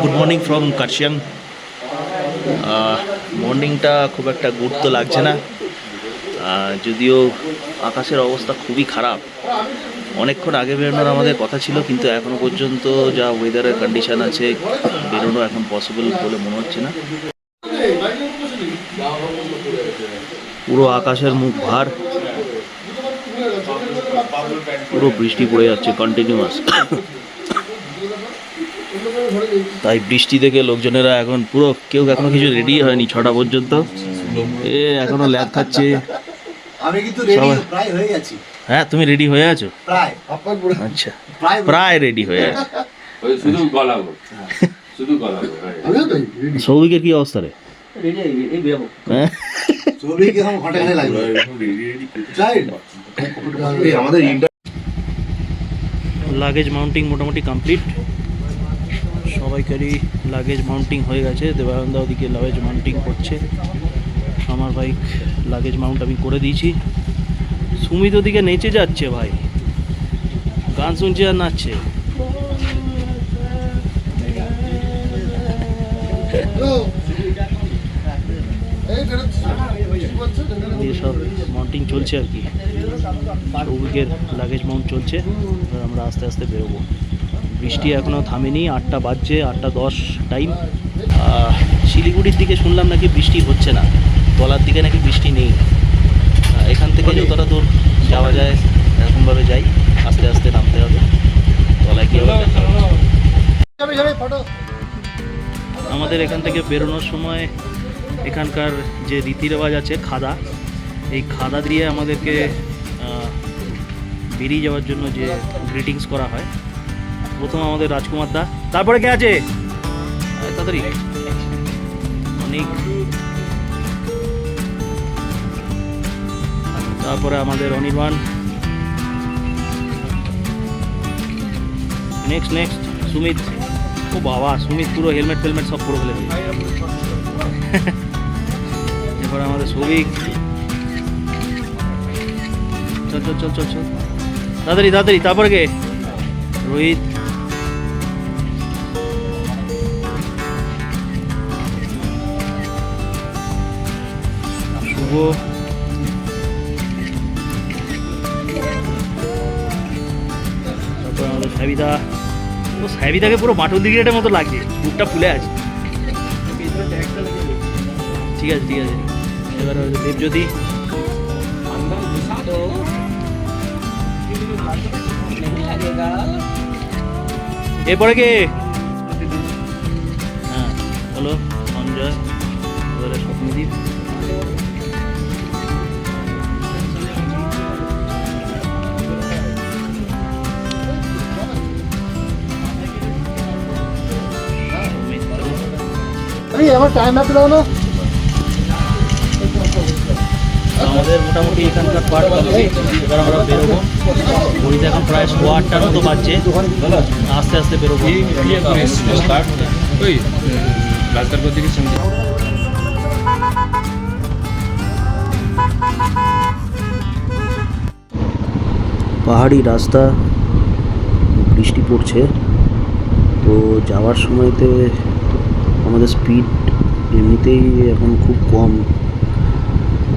Good morning from Kurseong মর্নিংটা খুব একটা গুরুত্ব লাগছে না। যদিও আকাশের অবস্থা খুবই খারাপ। অনেকক্ষণ আগে বেরোনোর আমাদের কথা ছিল, কিন্তু এখনও পর্যন্ত যা ওয়েদারের কন্ডিশন আছে, বেরোনো এখন পসিবল বলে মনে হচ্ছে না। পুরো আকাশের মুখ ভার। পুরো বৃষ্টি পড়ে যাচ্ছে কন্টিনিউয়াস তাই বৃষ্টি দেখে লোকজনেরা এখন পুরো কেউ এখনও কিছু রেডি হয়নি ছটা পর্যন্ত। এ এখনও ল্যাব খাচ্ছে। আমি কিন্তু রেডি প্রায় হয়ে গেছি। হ্যাঁ তুমি রেডি হয়ে আছো? প্রায় আচ্ছা। প্রায় রেডি হয়ে আছো। শুধু শুধু হ্যাঁ। সৌভিকের কি অবস্থা রে? হ্যাঁ? লাগেজ মাউন্টিং মোটামুটি কমপ্লিট সবাইকারই লাগেজ মাউন্টিং হয়ে গেছে। দেবানন্দা ওদিকে লাগেজ মাউন্টিং করছে। আমার বাইক লাগেজ মাউন্ট আমি করে দিয়েছি। সুমিত ওদিকে নেচে যাচ্ছে ভাই। গান শুনছে আর নাচছে। সব মাউন্টিং চলছে আর কি। লাগেজ মাউন্ট চলছে। আমরা আস্তে আস্তে বেরোবো। বৃষ্টি এখনও থামেনি আটটা বাজছে আটটা দশ টাইম শিলিগুড়ির দিকে শুনলাম নাকি বৃষ্টি হচ্ছে না তলার দিকে নাকি বৃষ্টি নেই। এখান থেকে যতটা দূর যাওয়া যায় এরকমভাবে যাই আস্তে আস্তে নামতে হবে। তলায় গিয়ে হবে। আমাদের এখান থেকে বেরোনোর সময় এখানকার যে রীতি রেওয়াজ আছে খাদা এই খাদা দিয়ে আমাদেরকে বেরিয়ে যাওয়ার জন্য যে গ্রিটিংস করা হয় প্রথম আমাদের রাজকুমার দা। তারপরে কে আছে? তাড়াতাড়ি। অনেক। তারপরে আমাদের অনির্বাণ। Next next Sumit. ও বাবা, সুমিত পুরো হেলমেট ফেলমেট সব পুরো ফেলে এরপরে আমাদের সৌভিক। চল চল চল চল চল। তাড়াতাড়ি তাড়াতাড়ি, তারপরে কে? রোহিত। শুভ তারপরে আমাদের সাবিদা। ও সাবিদাকে পুরো মাটন দিঘিটার মতো লাগছে বুকটা ফুলে আছে। ঠিক আছে ঠিক আছে। এবার দেবজ্যোতি। এরপরে কে? হ্যাঁ হলো সঞ্জয়, এবারে স্বপ্নদীপ। আমার টাইম দাও না। আমাদের মোটামুটি এখানকার পার্ট কমপ্লিট এবার আমরা বেরোবো। ঘড়িতে এখন প্রায় সোয়া আটটার মতো বাজছে। আস্তে আস্তে বেরোবো। ওই রাজদারপুর দিকে শুনছি পাহাড়ি রাস্তা বৃষ্টি পড়ছে। তো যাওয়ার সময়তে আমাদের স্পিড এমনিতেই এখন খুব কম।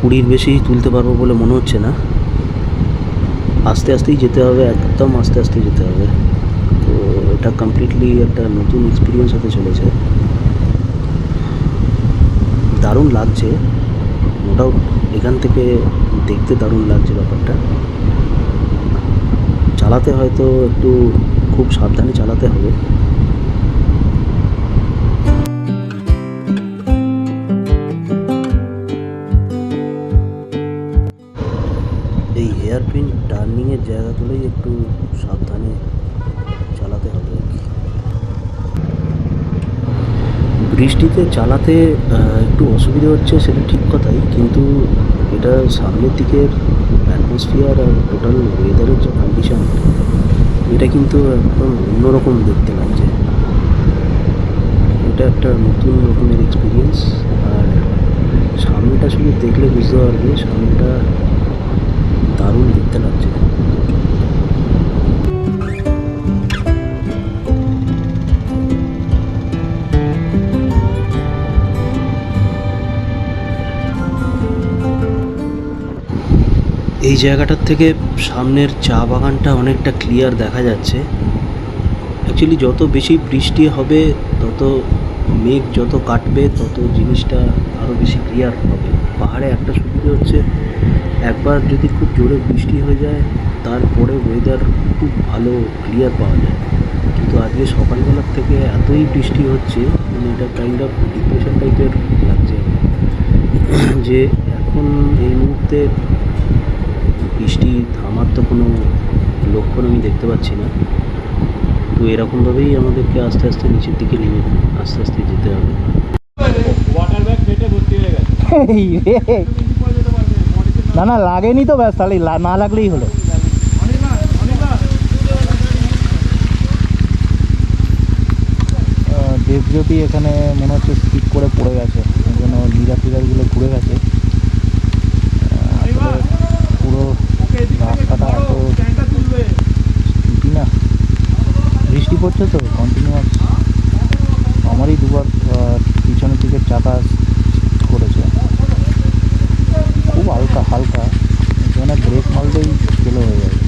কুড়ির বেশি তুলতে পারব বলে মনে হচ্ছে না। আস্তে আস্তেই যেতে হবে, একদম আস্তে আস্তে যেতে হবে। তো এটা কমপ্লিটলি একটা নতুন এক্সপিরিয়েন্স হতে চলেছে। দারুণ লাগছে নো ডাউট এখান থেকে দেখতে দারুণ লাগছে ব্যাপারটা। চালাতে হয়তো একটু খুব সাবধানে চালাতে হবে। জায়গাগুলোই একটু সাবধানে চালাতে হবে। বৃষ্টিতে চালাতে একটু অসুবিধা হচ্ছে সেটা ঠিক কথাই, কিন্তু এটা সামনের দিকের অ্যাটমসফিয়ার আর টোটাল ওয়েদারের যে কন্ডিশন এটা কিন্তু একদম অন্যরকম দেখতে লাগছে। এটা একটা নতুন রকমের এক্সপিরিয়েন্স আর সামনেটা শুধু দেখলে বুঝতে পারবে, সামনেটা দারুণ দেখতে লাগছে। এই জায়গাটার থেকে সামনের চা বাগানটা অনেকটা ক্লিয়ার দেখা যাচ্ছে। অ্যাকচুয়ালি যত বেশি বৃষ্টি হবে, তত মেঘ যত কাটবে, তত জিনিসটা আরও বেশি ক্লিয়ার হবে। পাহাড়ে একটা সুবিধা হচ্ছে, একবার যদি খুব জোরে বৃষ্টি হয়ে যায়, তারপরে ওয়েদার খুব ভালো ক্লিয়ার পাওয়া যায়। কিন্তু আজকে সকালবেলার থেকে এতই বৃষ্টি হচ্ছে মানে এটা কাইন্ড অফ ডিপ্রেশন টাইপের লাগছে। যে এখন এই মুহূর্তে বৃষ্টি থামার তো কোনো লক্ষণ আমি দেখতে পাচ্ছি না। তো এরকমভাবেই আমাদেরকে আস্তে আস্তে নিচের দিকে নেমে আস্তে আস্তে যেতে হবে। না না, লাগেনি তো ব্যাস, তাহলে না লাগলেই হলো। দেবজ্যোতি এখানে মনে হচ্ছে স্কিপ করে পড়ে গেছে ওই জন্য লিডার ঘুরে গেছে আহ, আসলে পুরো রাস্তাটা এত স্কিপি না বৃষ্টি তো কন্টিনিউয়াস আমারই দুবার পিছনের দিকে চাকা করেছে। খুব হালকা হালকা। এখানে ব্রেক মারলেই ফেলো হয়ে যাবে।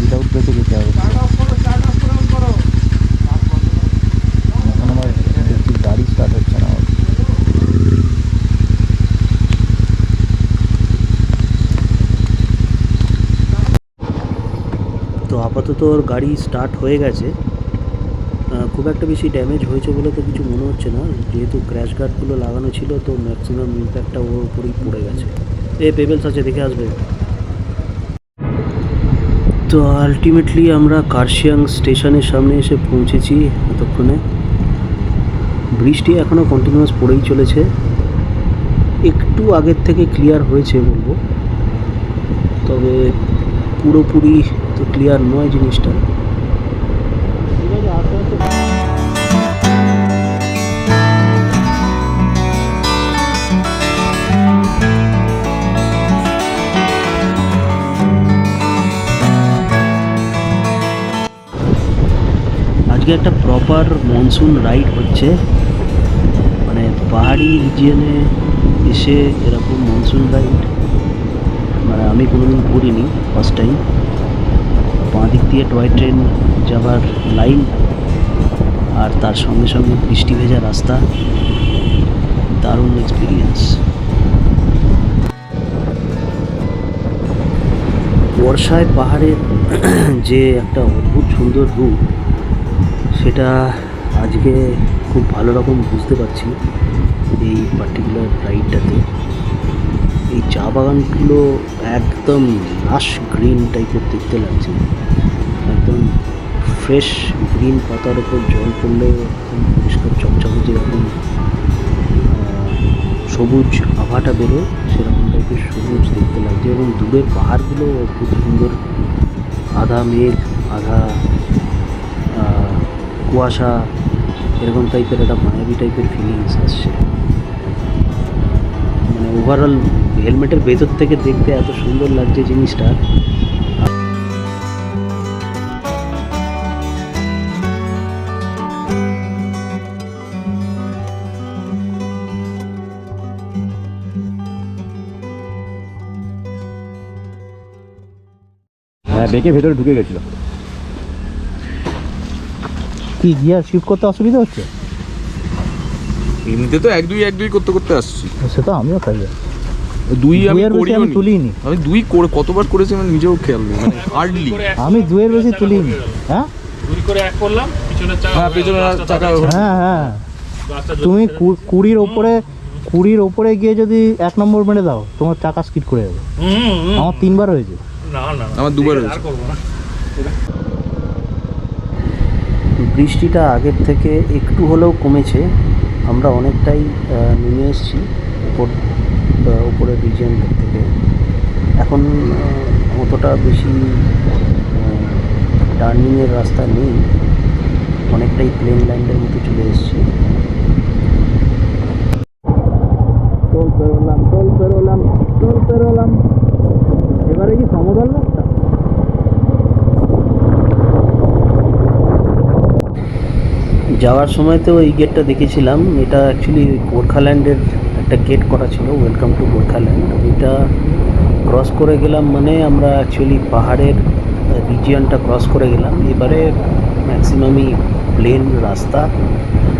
উইদাউট ব্রেকে যেতে হবে। আমার গাড়ি স্টার্ট হচ্ছে না তো আপাতত ওর গাড়ি স্টার্ট হয়ে গেছে। খুব একটা বেশি ড্যামেজ হয়েছে বলে তো কিছু মনে হচ্ছে না। যেহেতু ক্র্যাশ গার্ডগুলো লাগানো ছিল, তো ম্যাক্সিমাম ইম্প্যাক্টটা ওর উপরেই পড়ে গেছে। এ পেবেলস আছে, দেখে আসবে। তো আলটিমেটলি আমরা কার্শিয়াং স্টেশনের সামনে এসে পৌঁছেছি এতক্ষণে। বৃষ্টি এখনও কন্টিনিউয়াস পড়েই চলেছে। একটু আগের থেকে ক্লিয়ার হয়েছে বলব। তবে পুরোপুরি তো ক্লিয়ার নয় জিনিসটা। আজকে একটা প্রপার মনসুন রাইড হচ্ছে। মানে পাহাড়ি রিজিয়নে এসে এরকম মনসুন রাইড মানে আমি কোনোদিন করিনি ফার্স্ট টাইম বাঁ দিক দিয়ে টয় ট্রেন যাবার লাইন আর তার সঙ্গে সঙ্গে বৃষ্টি ভেজা রাস্তা। দারুণ এক্সপিরিয়েন্স বর্ষায় পাহাড়ের যে একটা অদ্ভুত সুন্দর রূপ সেটা আজকে খুব ভালো রকম বুঝতে পারছি এই পার্টিকুলার রাইডটাতে এই চা বাগানগুলো একদম লাশ গ্রিন টাইপের দেখতে লাগছে। একদম ফ্রেশ গ্রিন পাতার ওপর জল পড়লে পরিষ্কার চকচকে যেরকম সবুজ আভাটা বেরোয়, সেরকম টাইপের সবুজ দেখতে লাগছে। এবং দূরের পাহাড়গুলো খুব সুন্দর। আধা মেঘ, আধা কুয়াশা, এরকম টাইপের একটা মায়াবী টাইপের ফিলিংস আসছে। মানে ওভারঅল হেলমেটের ভেতর থেকে দেখতে এত সুন্দর লাগছে জিনিসটা। হ্যাঁ বেঁকে ভেতরে ঢুকে গেছিল। কি গিয়ার শিফট করতে অসুবিধা হচ্ছে? এমনিতে তো এক দুই এক দুই করতে করতে আসছি। সে তো আমিও খাই দুই আমি দুইয়ের বেশি করিও। তুলিনি। আমি দুই করে কতবার করেছি আমি নিজেও খেয়াল নেই মানে হার্ডলি আমি দুয়ের বেশি তুলিনি। হ্যাঁ? দুই করে এক করলাম পিছনের চাকা হ্যাঁ পেছনে চাকা হ্যাঁ হ্যাঁ। তুমি কুড়ির ওপরে কুড়ির ওপরে গিয়ে যদি এক নম্বর মেরে দাও তোমার চাকা স্কিড করে যাবে। আমার তিনবার হয়েছে। না না না। আমার দুবার হয়েছে। আর করব না। বৃষ্টিটা আগের থেকে একটু হলেও কমেছে। আমরা অনেকটাই নেমে এসেছি উপর বা উপরের রিজিয়ন থেকে। এখন অতটা বেশি টার্নিংয়ের রাস্তা নেই। অনেকটাই প্লেন লাইনের মতো চলে এসেছি। টোল পেরোলাম টোল পেরোলাম টোল পেরোলাম। এবারে কি সমতল রাস্তা যাওয়ার সময় তো এই গেটটা দেখেছিলাম। এটা অ্যাকচুয়ালি গোর্খাল্যান্ডের একটা গেট করা ছিল। Welcome to Gorkhaland. এটা ক্রস করে গেলাম মানে আমরা অ্যাকচুয়ালি পাহাড়ের রিজিয়নটা ক্রস করে গেলাম। এবারে ম্যাক্সিমামই প্লেন রাস্তা।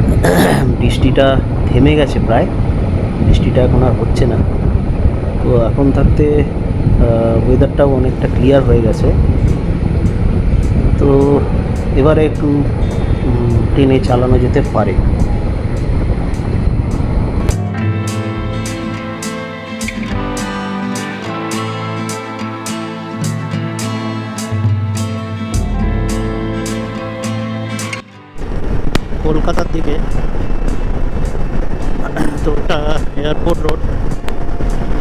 বৃষ্টিটা থেমে গেছে প্রায়। বৃষ্টিটা এখন আর হচ্ছে না। তো এখন থাকতে ওয়েদারটাও অনেকটা ক্লিয়ার হয়ে গেছে। তো এবারে একটু ট্রেনে চালানো যেতে পারে। কলকাতার দিকে তো ওটা এয়ারপোর্ট রোড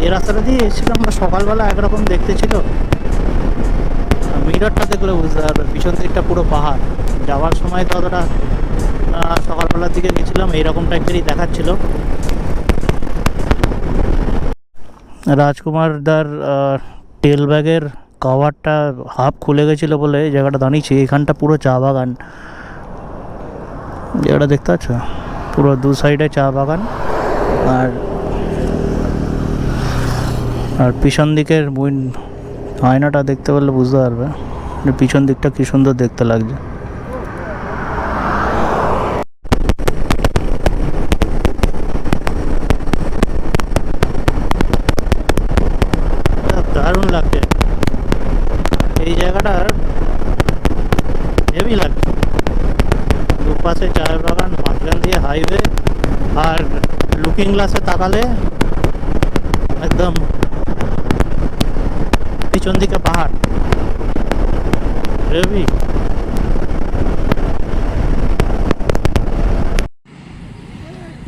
এই রাস্তাটা দিয়ে এসেছিলাম আমরা সকালবেলা একরকম দেখতে ছিল। মিররটা দেখলে বুঝতে পারবে পিছন দিকটা পুরো পাহাড়। যাওয়ার সময় তো অতটা আহ, সকালবেলার দিকে গেছিলাম এইরকম টাইপেরই দেখাচ্ছিল। রাজকুমার দার টেল ব্যাগের কভারটা হাফ খুলে গেছিল বলে জায়গাটা দাঁড়িয়েছি এখানটা পুরো চা বাগান। জায়গাটা দেখতে পাচ্ছ? পুরো দু সাইডে চা বাগান। আর আর পিছন দিকের আয়নাটা দেখতে পারলে বুঝতে পারবে। পিছন দিকটা কি সুন্দর দেখতে লাগছে দারুণ লাগছে এই জায়গাটার হেভি লাগছে দুপাশে চায়ের বাগান, মাঝখান দিয়ে হাইওয়ে আর লুকিং গ্লাসে তাকালে একদম পিছন দিকে পাহাড়। হেভি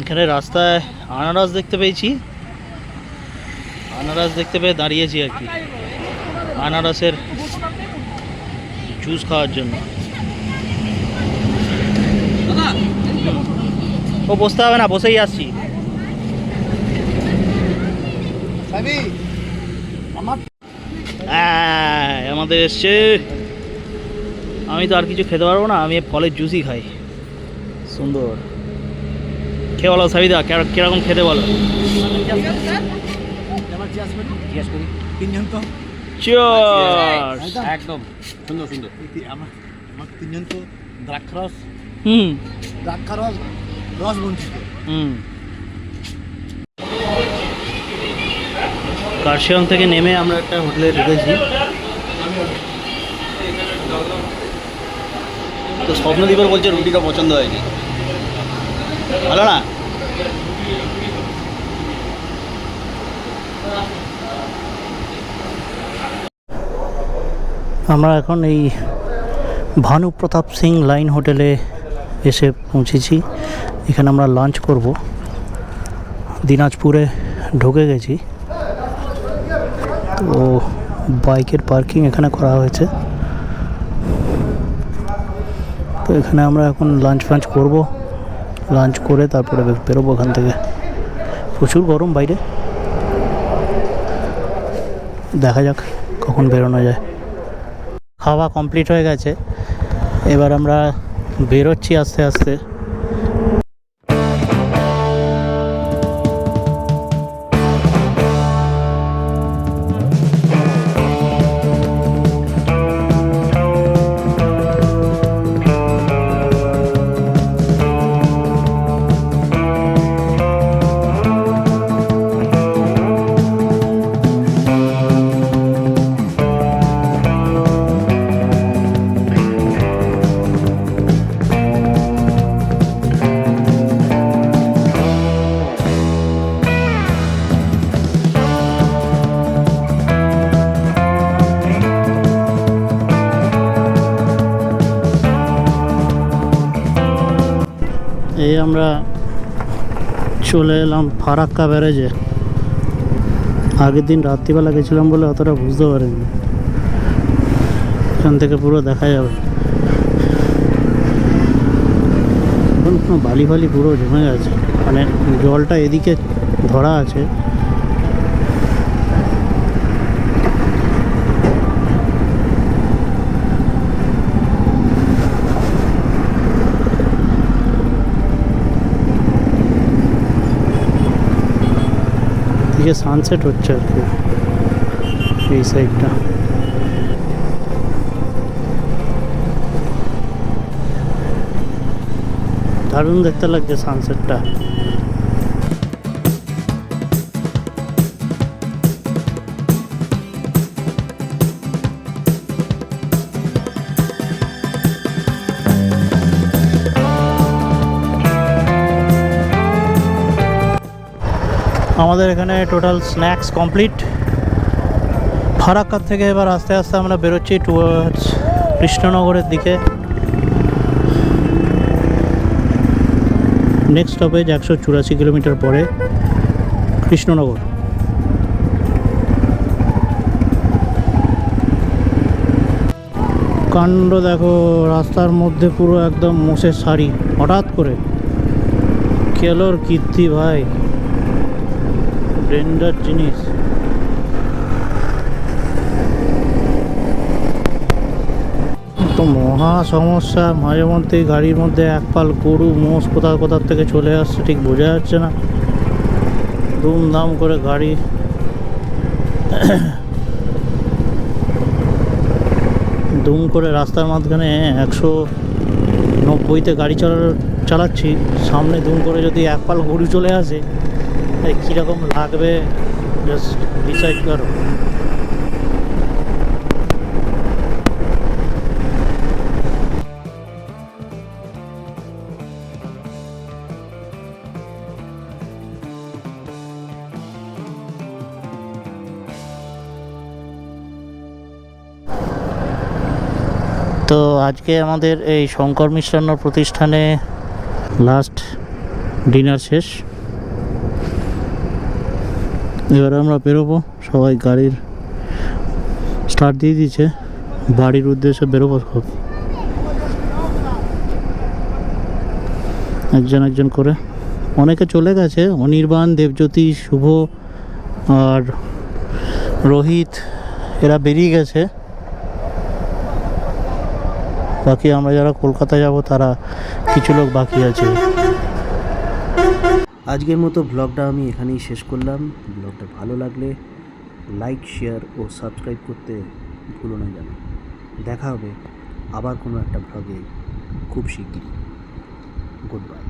এখানে রাস্তায় আনারস দেখতে পেয়েছি। আনারস দেখতে পেয়ে দাঁড়িয়েছি আর কি। আনারসের জুস খাওয়ার জন্য। ও বসতে হবে না বসেই আসছি আহ, আমাদের এসছে। আমি তো আর কিছু খেতে পারব না আমি ফলের জুসই খাই। সুন্দর। খেয়ে বলো সাবিদা কের- কীরকম খেতে বলো? Cheers! একদম সুন্দর সুন্দর। আমার আমার তিনজন তো দ্রাক্ষারস। হুম। দ্রাক্ষারস রস বঞ্চিত হুম। কার্শিয়ং থেকে নেমে আমরা একটা হোটেলে ঢুকেছি। তো স্বপ্নদীপের বলছে রুটিটা পছন্দ হয়নি। ভালো না? আমরা এখন এই ভানু প্রতাপ সিং লাইন হোটেলে এসে পৌঁছেছি। এখানে আমরা লাঞ্চ করব। দিনাজপুরে ঢুকে গেছি। তো বাইকের পার্কিং এখানে করা হয়েছে। তো এখানে আমরা এখন লাঞ্চ ফাঞ্চ করব। লাঞ্চ করে তারপরে বেরোবো ওখান থেকে। প্রচুর গরম বাইরে। দেখা যাক কখন বেরোনো যায়। খাওয়া কমপ্লিট হয়ে গেছে। এবার আমরা বেরোচ্ছি আস্তে আস্তে। চলে এলাম ফারাক্কা ব্যারেজে। আগের দিন রাত্রিবেলা গেছিলাম বলে অতটা বুঝতে পারিনি। এখান থেকে পুরো দেখা যাবে। এখন কোনো বালি ফালি পুরো জমে গেছে। মানে জলটা এদিকে ধরা আছে। দিকে সানসেট হচ্ছে আর কি এই সাইডটা দারুণ দেখতে লাগছে সানসেটটা আমাদের এখানে টোটাল স্ন্যাক্স কমপ্লিট ফারাক্কার থেকে এবার আস্তে আস্তে আমরা বেরোচ্ছি টুয়ার্ডস কৃষ্ণনগরের দিকে। নেক্সট স্টপেজ একশো চুরাশি কিলোমিটার পরে কৃষ্ণনগর। কাণ্ড দেখো, রাস্তার মধ্যে পুরো একদম মোষের শাড়ি। হঠাৎ করে। কেলোর কীর্তি ভাই। ব্লেন্ডার জিনিস। তো মহা সমস্যা, মাঝে মধ্যে গাড়ির মধ্যে এক পাল গরু, মোষ কোথা কোথার থেকে চলে আসছে, ঠিক বোঝা যাচ্ছে না। দুমদাম করে গাড়ি। দুম করে রাস্তার মাঝখানে একশো নব্বইতে গাড়ি চালা চালাচ্ছি। সামনে দুম করে যদি এক পাল গরু চলে আসে এই কীরকম লাগবে? জাস্ট ডিসাইড করো। তো আজকে আমাদের এই শঙ্কর মিশ্রান্ন প্রতিষ্ঠানে লাস্ট ডিনার শেষ। এবার আমরা বেরোবো। সবাই গাড়ির স্টার্ট দিয়ে দিয়েছে। বাড়ির উদ্দেশ্যে বেরোবো সব। একজন একজন করে। অনেকে চলে গেছে। অনির্বাণ, দেবজ্যোতি, শুভ আর রোহিত, এরা বেরিয়ে গেছে। বাকি আমরা যারা কলকাতা যাব, তারা কিছু লোক বাকি আছে। আজকের মতো ব্লগটা আমি এখানেই শেষ করলাম। ব্লগটা ভালো লাগলে লাইক শেয়ার ও সাবস্ক্রাইব করতে ভুলো না যেন দেখা হবে আবার কোনো একটা ব্লগে খুব শিগগিরই। Good bye